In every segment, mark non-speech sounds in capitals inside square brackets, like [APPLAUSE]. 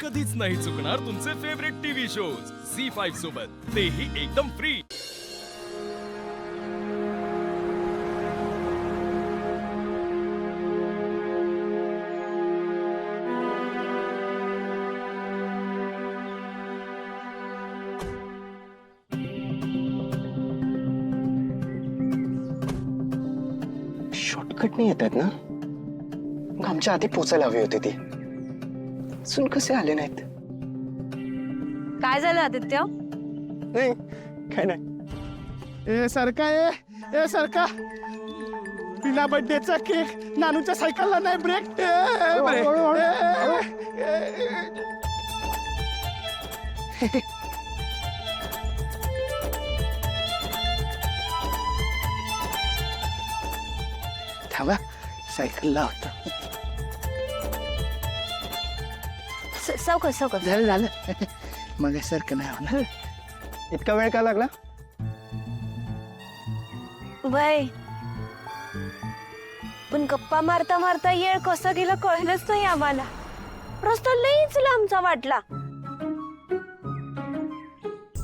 कधीच नाही चुकणार तुमचे favourite TV shows C five सोबत. तेही एकदम फ्री शॉर्टकट नाही येतात ना? मग आमच्या आधी पोचायला हवी होती ती. अजून कसे आले नाहीत? काय झालं आदित्य? नाही काय नाही. ए सरका ए ए सरका बिना बर्थडेचा केक नानूच्या सायकलला नाही ब्रेक ब्रेक थांबा सायकल लावतो सावकाश सावकाश झालं झालं. मग सारखं नाही होणार. इतका वेळ का लागला? वय. पण गप्पा मारता मारता येळ कसा गेला कळलंच नाही आम्हाला. रस्ता लईच लांबचा वाटला.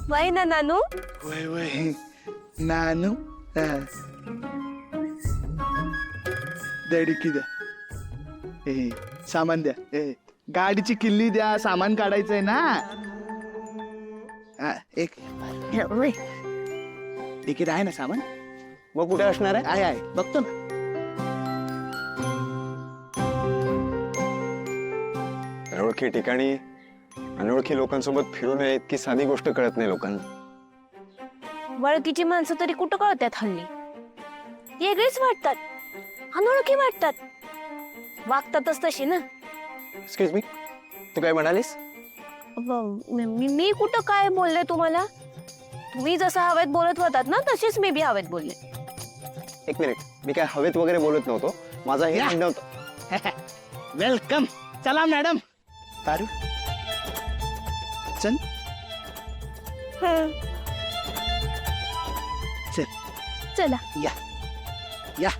वय ना नानू? वय वय. नानू? हा. द्या डिक्की द्या. ए सामान द्या. ए. गाडीची किल्ली द्या सामान काढायचंय ना. हा, एक. हे, आहे ना सामान? मग कुठे असणार आहे? आहे आहे. बघतो ना. अनोळखी ठिकाणी अनोळखी लोकांसोबत फिरू नये इतकी साधी गोष्ट कळत नाही लोकांना. वळकीची माणसं तरी कुठं कळतात हल्ली? वेगळीच वाटतात. अनोळखी वाटतात. वागतातच तशी ना. एक्सक्यूज मी तू काय म्हणालीस? मी मी कुठं काय बोलले तुम्हाला? तुम्ही जसं हवेत बोलत होतात ना तशीच मी बी हवेत बोलले. एक मिनिट मी काय हवेत वगैरे बोलत नव्हतो. माझा हे. म्हणणं होतं. [LAUGHS] वेलकम चला मॅडम पारू चल. चल. चला. या. या.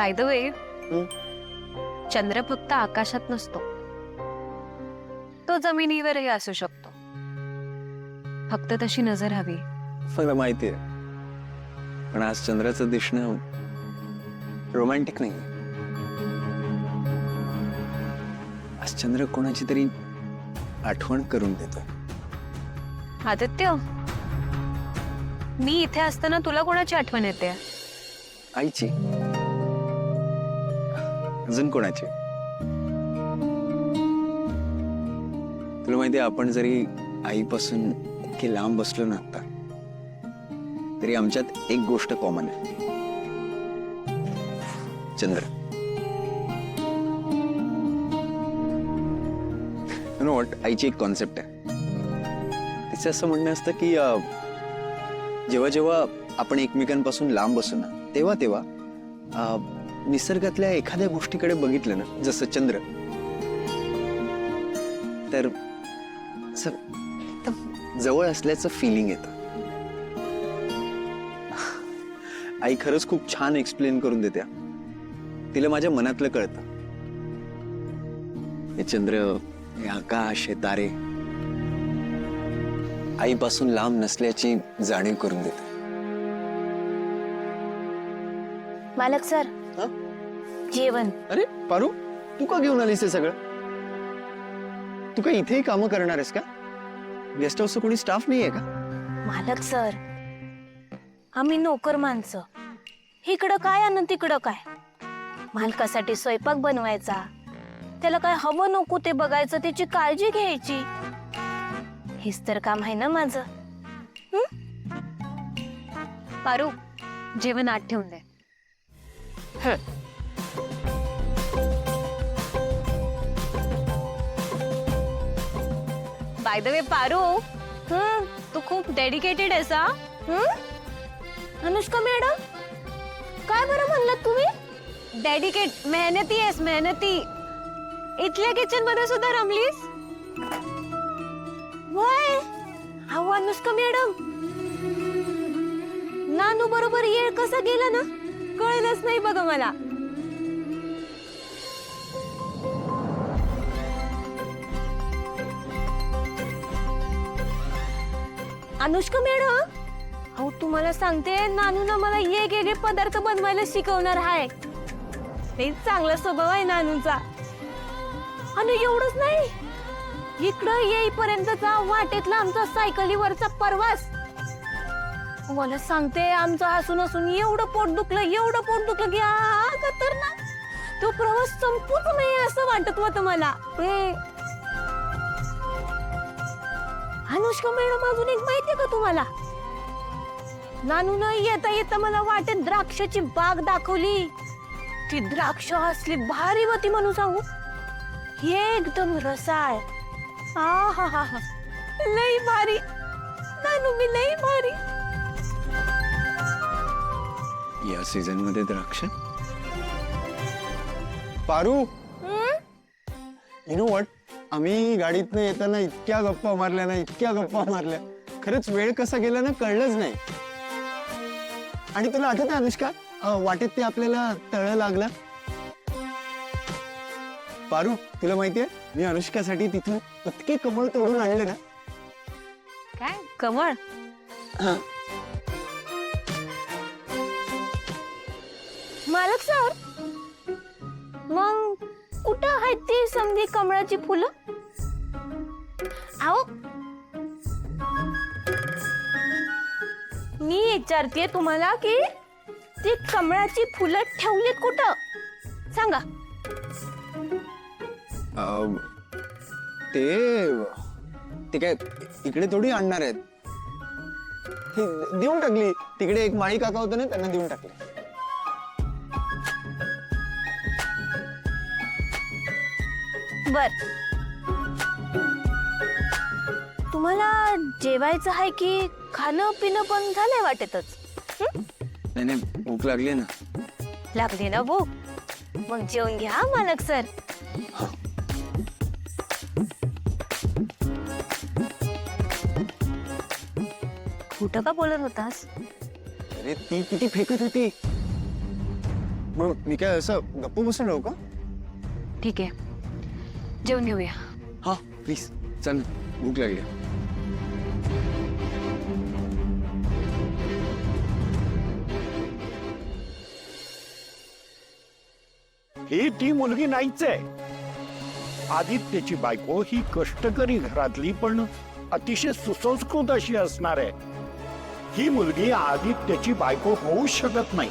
बाय द वे? चंद्र फक्त आकाशात नसतो. तो जमिनीवरही असू शकतो. फक्त तशी नजर हवी. मला माहिती आहे. पण आज चंद्राचं दिसणं रोमॅन्टिक नाही आज चंद्र कोणाची तरी आठवण करून देतो आदित्य मी इथे असताना तुला कोणाची आठवण येते? आईची. अजून कोणाची? तुला माहिती आपण जरी आईपासून इतके लांब बसलो ना आता तरी आमच्यात एक गोष्ट कॉमन आहे. चंद्र. नो वॉट आईची एक कॉन्सेप्ट आहे. तिचं असं म्हणणं असतं की जेव्हा जेव्हा आपण एकमेकांपासून लांब असू ना तेव्हा तेव्हा निसर्गातल्या एखाद्या गोष्टीकडे बघितलं ना जसं चंद्र. तर जवळ असल्याचं फिलिंग येतं. आई खरंच खूप छान एक्सप्लेन करून देत्या. तिला माझ्या मनातलं कळतं. हे चंद्र हे आकाश हे तारे आईपासून लांब नसल्याची जाणीव करून देते. मालक सर हं? जेवण. अरे पारू तू का घेऊन आलीस हे सगळं? तू काय इथेही कामं करणार आहेस का? गेस्ट हाऊसचं कोणी स्टाफ नाहीये का? मालक सर आम्ही नोकर माणसं. इकडं काय आणि तिकडं काय? मालकासाठी स्वयंपाक बनवायचा. त्याला काय हवं नको ते बघायचं त्याची काळजी घ्यायची. हेच तर काम आहे ना माझं. हं? पारू जेवण आत ठेवून दे. बाय द वे पारू हं, तू खूप डेडिकेटेड आहेस हा? हं? अनुष्का मॅडम? काय बरं म्हणलात तुम्ही? डेडिकेट मेहनती आहेस मेहनती. इथल्या किचनमध्ये सुद्धा रमलीस? वय अहो अनुष्का मॅडम. नानू बरोबर येळ कसा गेला ना? कळलंच नाही बघा मला. अनुष्का मॅडम? अहो तुम्हाला सांगते नानू मला वेगवेगळे पदार्थ बनवायला शिकवणार आहे ते चांगला स्वभाव आहे नानूचा. आणि एवढंच नाही. इकडं येईपर्यंतचा वाटेतला आमचा सायकलीवरचा प्रवास. मला सांगते आमचं असून असून एवढं पोट दुखलं एवढं पोट दुखलं की आ, ना तो प्रवास संपूच नाही असं वाटत होत मला. ए. अनुष्का मॅडम अजून एक माहितीये का तुम्हाला? नानू न येता येता मला वाटेत द्राक्षाची बाग दाखवली. ती द्राक्ष असली भारी होती म्हणून सांगू. एकदम रसाळ. आ हा हा हा लई भारी. नानू मी लई भारी. या सीझनमध्ये द्राक्ष? पारू? यु नो वॉट आम्ही गाडीतनं येताना इतक्या गप्पा मारल्या ना इतक्या गप्पा मारल्या. खरंच वेळ कसा गेला ना कळलंच नाही. आणि तुला आठवत अनुष्का अं, वाटेत ते आपल्याला तळ लागलं? पारू तुला माहितीये मी अनुष्कासाठी तिथून इतके कमळ तोडून आणले ना. काय? कमळ? हा. मालक सर मग कुठं आहेत ती समधी कमळाची फुलं? आहो. मी विचारते तुम्हाला की ती कमळाची फुलं ठेवलीत कुठं? सांगा. अं, ते ते काय इकडे थोडी आणणार आहेत. हे देऊन टाकली. तिकडे एक माळी काका होतं ना त्यांना देऊन टाकली. बर. तुम्हाला जेवायचं आहे की खाणं पिणं पण झालंय वाटेतच? नाही नाही भूक लागली ना. लागली ना भूक? मग जेवून घ्या मालक सर. कुठं का बोलत होतास? अरे ती किती फेकत होती. मग मी काय असं गप्प बसून राहू का? ठीक आहे. जेवून घेऊया. हा प्लीज चल भूक लागली. ही ती मुलगी नाहीच आहे. आदित्यची बायको ही कष्टकरी घरातली पण अतिशय सुसंस्कृत अशी असणार आहे. ही मुलगी आदित्यची बायको होऊ शकत नाही.